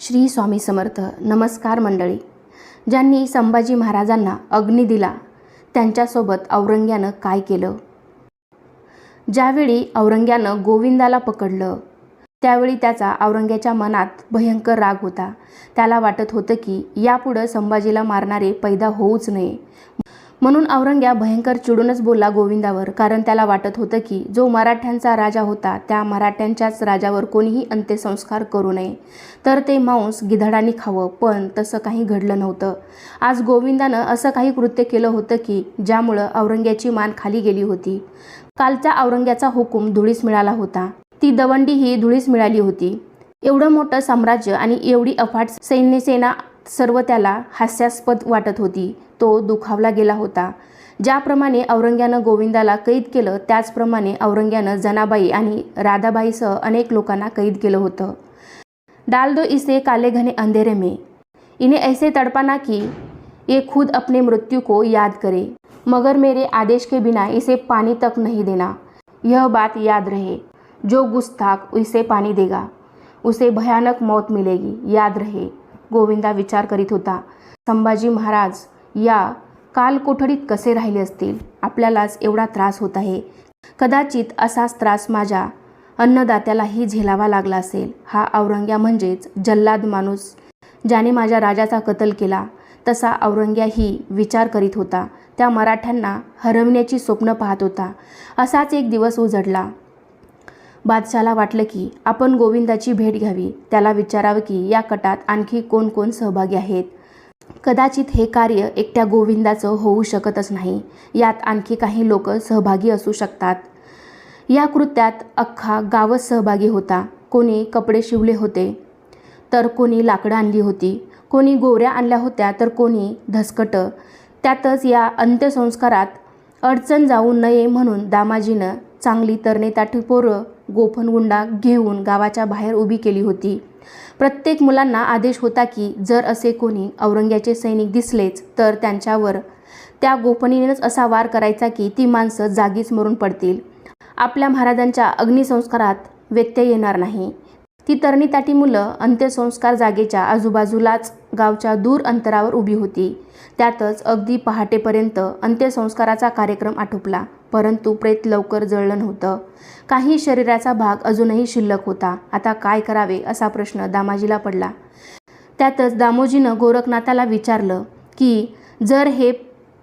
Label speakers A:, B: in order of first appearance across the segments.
A: श्री स्वामी समर्थ नमस्कार मंडळी. ज्यांनी संभाजी महाराजांना अग्नी दिला त्यांच्यासोबत औरंग्यानं काय केलं? ज्यावेळी औरंग्यानं गोविंदाला पकडलं त्यावेळी त्याचा औरंग्याच्या मनात भयंकर राग होता. त्याला वाटत होतं की यापुढं संभाजीला मारणारे पैदा होऊच नये. म्हणून औरंग्या भयंकर चिडूनच बोलला गोविंदावर कारण त्याला वाटत होतं की जो मराठ्यांचा राजा होता त्या मराठ्यांच्याच राजावर कोणीही अंत्यसंस्कार करू नये. तर ते मांस गिधडांनी खावं पण तसं काही घडलं नव्हतं. आज गोविंदानं असं काही कृत्य केलं होतं की ज्यामुळं औरंग्याची मान खाली गेली होती. कालच्या औरंग्याचा हुकूम धुळीस मिळाला होता. ती दवंडी ही धुळीस मिळाली होती. एवढं मोठं साम्राज्य आणि एवढी अफाट सैन्यसेना सर्व त्याला हास्यास्पद वाटत होती. तो दुखावला गेला होता. ज्याप्रमाणे औरंग्यानं गोविंदाला कैद केलं त्याचप्रमाणे औरंग्यानं जनाबाई आणि राधाबाईसह अनेक लोकांना कैद केलं होतं. डाल दो इसे काले घने अंधेरे में. इन्हें ऐसे तड़पाना कि ये खुद अपने मृत्यु को याद करे। मगर मेरे आदेश के बिना इसे पानी तक नहीं देना। यह बात याद रहे। जो गुस्ताख इसे पानी देगा। उसे भयानक मौत मिलेगी। याद रहे। गोविंदा विचार करीत होता संभाजी महाराज या कालकोठडीत कसे राहिले असतील? आपल्यालाच एवढा त्रास होत आहे. कदाचित असाच त्रास माझ्या अन्नदात्यालाही झेलावा लागला असेल. हा औरंग्या म्हणजेच जल्लाद माणूस. ज्याने माझ्या राजाचा कत्ल केला तसा औरंग्याही विचार करीत होता. त्या मराठ्यांना हरवण्याची स्वप्न पाहत होता. असाच एक दिवस उजडला. बादशाला वाटलं की आपण गोविंदाची भेट घ्यावी. त्याला विचारावं की या कटात आणखी कोण कोण सहभागी आहेत? कदाचित हे कार्य एकट्या गोविंदाचं होऊ शकतच नाही. यात आणखी काही लोक सहभागी असू शकतात. या कृत्यात अख्खा गावच सहभागी होता. कोणी कपडे शिवले होते तर कोणी लाकडं आणली होती. कोणी गोऱ्या आणल्या होत्या तर कोणी धसकटं. त्यातच या अंत्यसंस्कारात अडचण जाऊ नये म्हणून दामाजीनं चांगली तरणेताठी पोरं गोफनगुंडा घेऊन गावाच्या बाहेर उभी केली होती. प्रत्येक मुलांना आदेश होता की जर असे कोणी औरंग्याचे सैनिक दिसलेच तर त्यांच्यावर त्या गोपनीनेच असा वार करायचा की ती माणसं जागीच मरून पडतील. आपल्या महाराजांच्या अग्निसंस्कारात व्यत्यय येणार नाही. ती तरणी मुलं अंत्यसंस्कार जागेच्या आजूबाजूलाच गावच्या दूर अंतरावर उभी होती. त्यातच अगदी पहाटेपर्यंत अंत्यसंस्काराचा कार्यक्रम आटोपला. परंतु प्रेत लवकर जळलं नव्हतं. काही शरीराचा भाग अजूनही शिल्लक होता. आता काय करावे असा प्रश्न दामाजीला पडला. त्यातच दामोजीनं गोरखनाथाला विचारलं की जर हे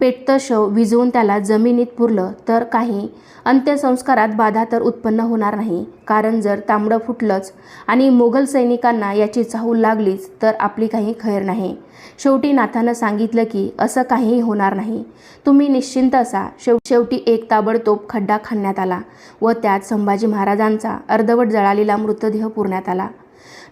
A: पेटतं शव विझवून त्याला जमिनीत पुरलं तर काही. अंत्यसंस्कारात बाधा तर उत्पन्न होणार नाही. कारण जर तांबडं फुटलंच आणि मोगल सैनिकांना याची चाहूल लागलीच तर आपली काही खैर नाही. शेवटी नाथानं सांगितलं की असं काहीही होणार नाही. तुम्ही निश्चिंत असा. शेव शेवटी एक ताबडतोब खड्डा खणण्यात आला व त्यात संभाजी महाराजांचा अर्धवट जळालेला मृतदेह पुरण्यात आला.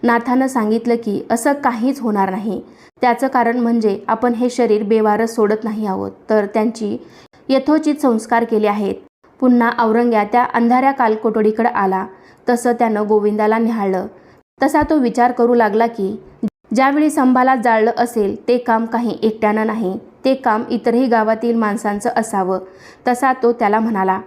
A: नाथानं सांगितलं की असं काहीच होणार नाही. त्याचं कारण म्हणजे आपण हे शरीर बेवारस सोडत नाही आहोत. तर त्यांची यथोचित संस्कार केले आहेत. पुन्हा औरंग्या त्या अंधाऱ्या कालकोटडीकडे आला. तसं त्यानं गोविंदाला निहाळलं. तसा तो विचार करू लागला की ज्यावेळी संभाला जाळलं असेल ते काम काही एकट्यानं नाही. ते काम इतरही गावातील माणसांचं असावं. तसा तो त्याला म्हणाला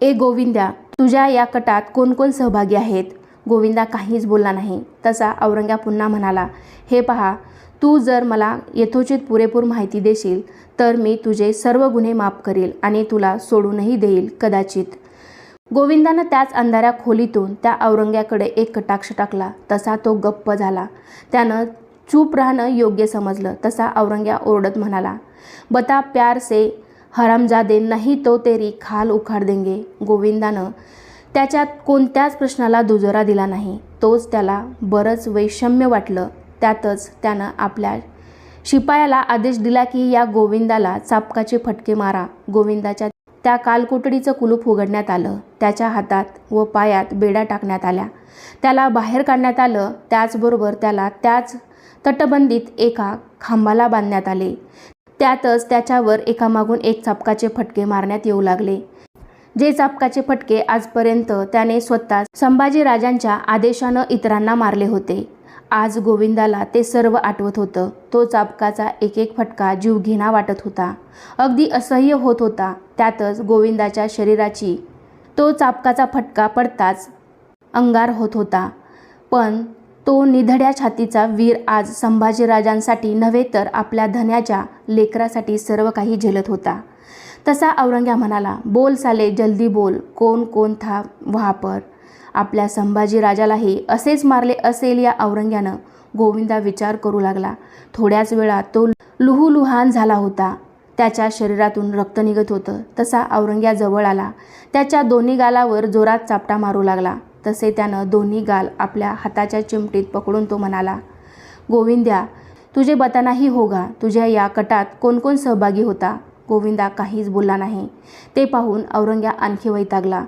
A: ए गोविंद्या तुझ्या या कटात कोण कोण सहभागी आहेत? गोविंदा काहीच बोलला नाही. तसा औरंग्या पुन्हा म्हणाला हे पहा तू जर मला यथोचित पुरेपूर माहिती देशील तर मी तुझे सर्व गुन्हे माफ करेल आणि तुला सोडूनही देईल कदाचित. गोविंदानं त्याच अंधाऱ्या खोलीतून त्या औरंग्याकडे एक कटाक्ष टाकला. तसा तो गप्प झाला. त्यानं चूप राहणं योग्य समजलं. तसा औरंग्या ओरडत म्हणाला बता प्यार से हरामजादे नाही तो तेरी खाल उखाड देंगे. गोविंदानं त्याच्यात कोणत्याच प्रश्नाला दुजोरा दिला नाही. तोच त्याला बरंच वैषम्य वाटलं. त्यातच त्यानं आपल्या शिपायाला आदेश दिला की या गोविंदाला चापकाचे फटके मारा. गोविंदाच्या त्या कालकोटडीचं कुलूप उघडण्यात आलं. त्याच्या हातात व पायात बेड्या टाकण्यात आल्या. त्याला बाहेर काढण्यात आलं. त्याचबरोबर त्याला त्याच तटबंदीत एका खांबाला बांधण्यात आले. त्यातच त्याच्यावर एकामागून एक चापकाचे फटके मारण्यात येऊ लागले. जे चापकाचे फटके आजपर्यंत त्याने स्वतः संभाजीराजांच्या आदेशानं इतरांना मारले होते. आज गोविंदाला ते सर्व आठवत होतं. तो चापकाचा एक एक फटका जीवघेणा वाटत होता. अगदी असह्य होत होता. त्यातच गोविंदाच्या शरीराची तो चापकाचा फटका पडताच अंगार होत होता. पण तो निधड्या छातीचा वीर आज संभाजीराजांसाठी नव्हे तर आपल्या धन्याच्या लेकरासाठी सर्व काही झेलत होता. तसा औरंग्या म्हणाला बोल साले जल्दी बोल. कोण कोण था वापर आपल्या संभाजीराजालाही असेच मारले असेल या औरंग्यानं. गोविंदा विचार करू लागला. थोड्याच वेळात तो लुहूलुहान झाला होता. त्याच्या शरीरातून रक्त निघत होतं. तसा औरंग्या जवळ आला. त्याच्या दोन्ही गालावर जोरात चापटा मारू लागला. तसे त्यानं दोन्ही गाल आपल्या हाताच्या चिमटीत पकडून तो म्हणाला गोविंद्या तुझे बतानाही होगा तुझ्या या कटात कोण कोण सहभागी होता? गोविंदा काहीच बोलला नाही. ते पाहून औरंग्या आणखी वैतागला.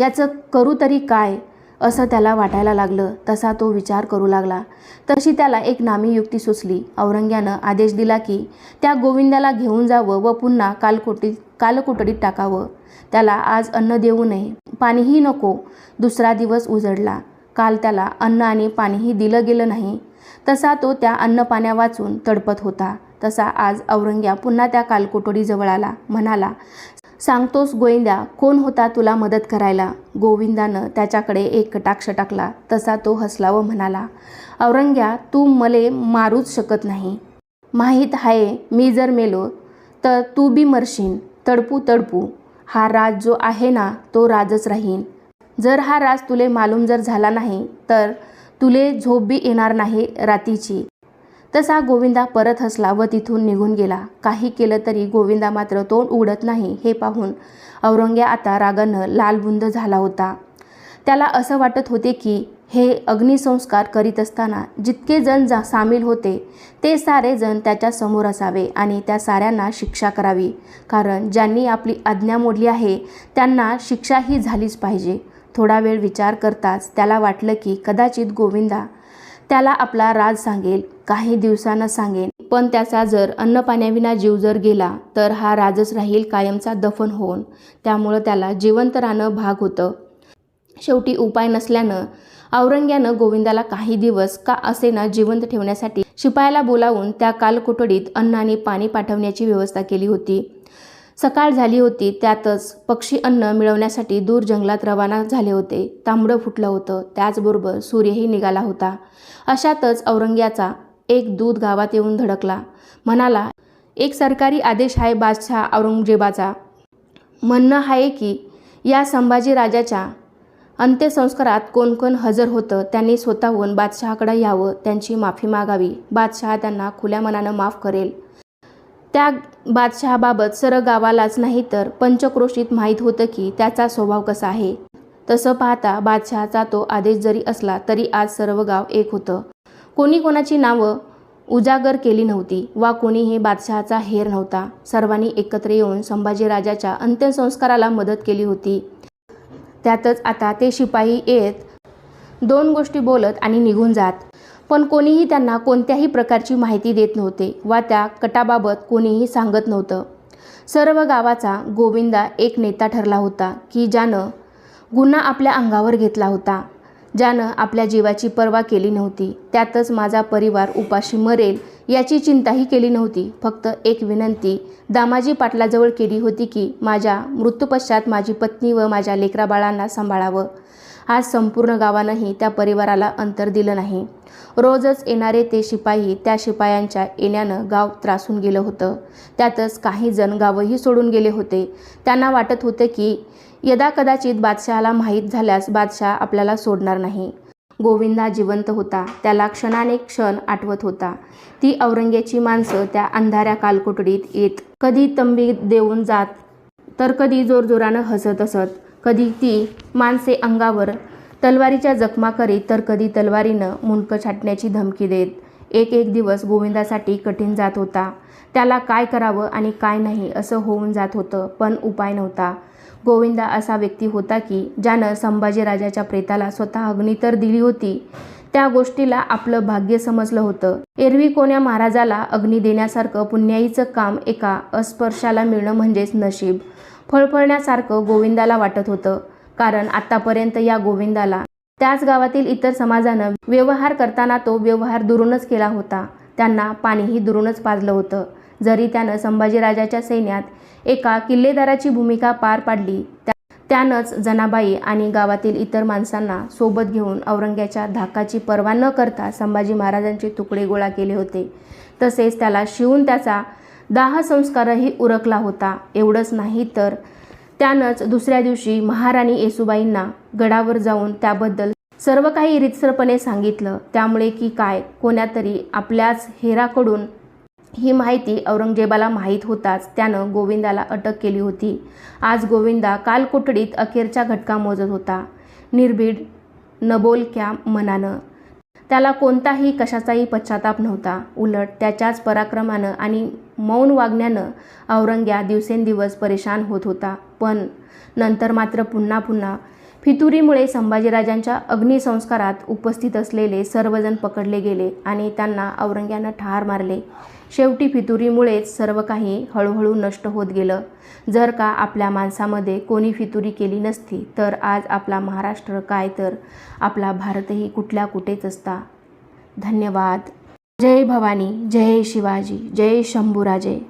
A: याचं करू तरी काय? असं त्याला वाटायला लागलं. तसा तो विचार करू लागला. तशी त्याला एक नामी युक्ती सुचली. औरंग्यानं आदेश दिला की त्या गोविंदाला घेऊन जावं व पुन्हा कालकोटीत कालकोटडीत टाकावं. त्याला आज अन्न देऊ नये. पाणीही नको. दुसरा दिवस उजडला. काल त्याला अन्न आणि पाणीही दिलं गेलं नाही. तसा तो त्या अन्न पाण्या वाचून तडपत होता. तसा आज औरंग्या पुन्हा त्या कालकोटोडीजवळ आला. म्हणाला सांगतोस गोविंद्या कोण होता तुला मदत करायला गोविंदानं त्याच्याकडे एक कटाक्ष टाकला. तसा तो हसला व म्हणाला औरंग्या तू मले मारूच शकत नाही. माहीत आहे मी जर मेलो तर तू बी मरशीन. तडपू तडपू. हा राज जो आहे ना तो राजच राहीन. जर हा राज तुले मालूम जर झाला नाही तर तुले झोप बी येणार नाही रातीची. तसा गोविंदा परत हसला व तिथून निघून गेला. काही केलं तरी गोविंदा मात्र तोंड उघडत नाही हे पाहून औरंग्या आता रागानं लालबुंद झाला होता. त्याला असं वाटत होते की हे अग्निसंस्कार करीत असताना जितके जण जा सामील होते ते सारे जण त्याच्यासमोर असावे आणि त्या साऱ्यांना शिक्षा करावी. कारण ज्यांनी आपली आज्ञा मोडली आहे त्यांना शिक्षाही झालीच पाहिजे. थोडा वेळ विचार करताच त्याला वाटलं की कदाचित गोविंदा त्याला आपला राज सांगेल काही दिवसानं सांगेन. पण त्याचा जर अन्नपाण्याविना जीव जर गेला तर हा राजच राहील कायमचा दफन होऊन. त्यामुळं त्याला जिवंत राहणं भाग होतं. शेवटी उपाय नसल्यानं औरंग्यानं गोविंदाला काही दिवस का असेना जिवंत ठेवण्यासाठी शिपायाला बोलावून त्या कालकोठडीत अन्न आणि पाणी पाठवण्याची व्यवस्था केली होती. सकाळ झाली होती त्यातच पक्षी अन्न मिळवण्यासाठी दूर जंगलात रवाना झाले होते. तांबडं फुटलं होतं त्याचबरोबर सूर्यही निघाला होता. अशातच औरंग्याचा एक दूध गावात येऊन धडकला. म्हणाला एक सरकारी आदेश आहे बादशाह औरंगजेबाचा. म्हणणं आहे की या संभाजी राजाच्या अंत्यसंस्कारात कोण कोण हजर होतं त्यांनी स्वतःहून बादशहाकडे यावं त्यांची माफी मागावी. बादशहा त्यांना खुल्या मनानं माफ करेल. त्या बादशहाबाबत सर गावालाच नाही तर पंचक्रोशीत माहीत होतं की त्याचा स्वभाव कसा आहे. तसं पाहता बादशहाचा तो आदेश जरी असला तरी आज सर्व गाव एक होतं. कोणी कोणाची नावं उजागर केली नव्हती वा कोणीही बादशहाचा हेर नव्हता. सर्वांनी एकत्र येऊन संभाजीराजाच्या अंत्यसंस्काराला मदत केली होती. त्यातच आता ते शिपाई येत दोन गोष्टी बोलत आणि निघून जात. पण कोणीही त्यांना कोणत्याही प्रकारची माहिती देत नव्हते वा त्या कटाबाबत कोणीही सांगत नव्हतं. सर्व गावाचा गोविंदा एक नेता ठरला होता की ज्यानं गुन्हा आपल्या अंगावर घेतला होता ज्यानं आपल्या जीवाची पर्वा केली नव्हती त्यातच माझा परिवार उपाशी मरेल याची चिंताही केली नव्हती. फक्त एक विनंती दामाजी पाटलाजवळ केली होती की माझ्या मृत्यूपश्चात माझी पत्नी व माझ्या लेकराबाळांना सांभाळावं. आज संपूर्ण गावानंही त्या परिवाराला अंतर दिलं नाही. रोजच येणारे ते शिपाई त्या शिपायांच्या येण्यानं गाव त्रासून गेलं होतं. त्यातच काही जण गावही सोडून गेले होते. त्यांना वाटत होतं की यदा कदाचित बादशहाला माहीत झाल्यास बादशाह आपल्याला सोडणार नाही. गोविंदा जिवंत होता. त्याला क्षणाने क्षण आठवत होता. ती औरंग्याची माणसं त्या अंधाऱ्या कालकोटडीत येत कधी तंबी देऊन जात तर कधी जोरजोरानं हसत असत. कधी ती माणसे अंगावर तलवारीच्या जखमा करीत तर कधी तलवारीनं मुंडकं छाटण्याची धमकी देत. एक एक दिवस गोविंदासाठी कठीण जात होता. त्याला काय करावं आणि काय नाही असं होऊन जात होतं पण उपाय नव्हता. गोविंदा असा व्यक्ती होता की ज्यानं संभाजीराजाच्या प्रेताला स्वतः अग्नी तर दिली होती. त्या गोष्टीला आपलं भाग्य समजलं होतं. एरवी कोण्या महाराजाला अग्नी देण्यासारखं पुण्याईचं काम एका अस्पर्शाला मिळणं म्हणजेच नशीब. फळफळण्यासारखं गोविंदाला वाटत होतं. कारण आत्तापर्यंत या गोविंदाला त्याच गावातील इतर समाजानं व्यवहार करताना तो व्यवहार दुरूनच केला होता. त्यांना पाणीही दुरूनच पाजलं होतं. जरी त्यानं संभाजीराजाच्या सैन्यात एका किल्लेदाराची भूमिका पार पाडली त्या त्यानंच जनाबाई आणि गावातील इतर माणसांना सोबत घेऊन औरंग्याच्या धाकाची पर्वा न करता संभाजी महाराजांचे तुकडे गोळा केले होते. तसेच त्याला शिवून त्याचा दाह संस्कारही उरकला होता. एवढंच नाही तर त्यानंच दुसऱ्या दिवशी महाराणी येसुबाईंना गडावर जाऊन त्याबद्दल सर्व काही रितसरपणे सांगितलं. त्यामुळे की काय कोण्यातरी आपल्याच हेराकडून ही माहिती औरंगजेबाला माहीत होताच त्यानं गोविंदाला अटक केली होती. आज गोविंदा कालकोठडीत अखेरच्या घटका मोजत होता. निर्भीड नबोलक्या मनानं. त्याला कोणताही कशाचाही पश्चाताप नव्हता. उलट त्याच्याच पराक्रमानं आणि मौन वागण्यानं औरंग्या दिवसेंदिवस परेशान होत होता. पण नंतर मात्र पुन्हा पुन्हा फितुरीमुळे संभाजीराजांच्या अग्निसंस्कारात उपस्थित असलेले सर्वजण पकडले गेले आणि त्यांना औरंग्यानं ठार मारले. शेवटी फितुरीमुळेच सर्व काही हळूहळू नष्ट होत गेलं. जर का आपल्या माणसामध्ये कोणी फितुरी केली नसती तर आज आपला महाराष्ट्र काय? तर आपला भारतही कुठल्या कुठेच असता. धन्यवाद. जय भवानी जय शिवाजी जय शंभूराजे.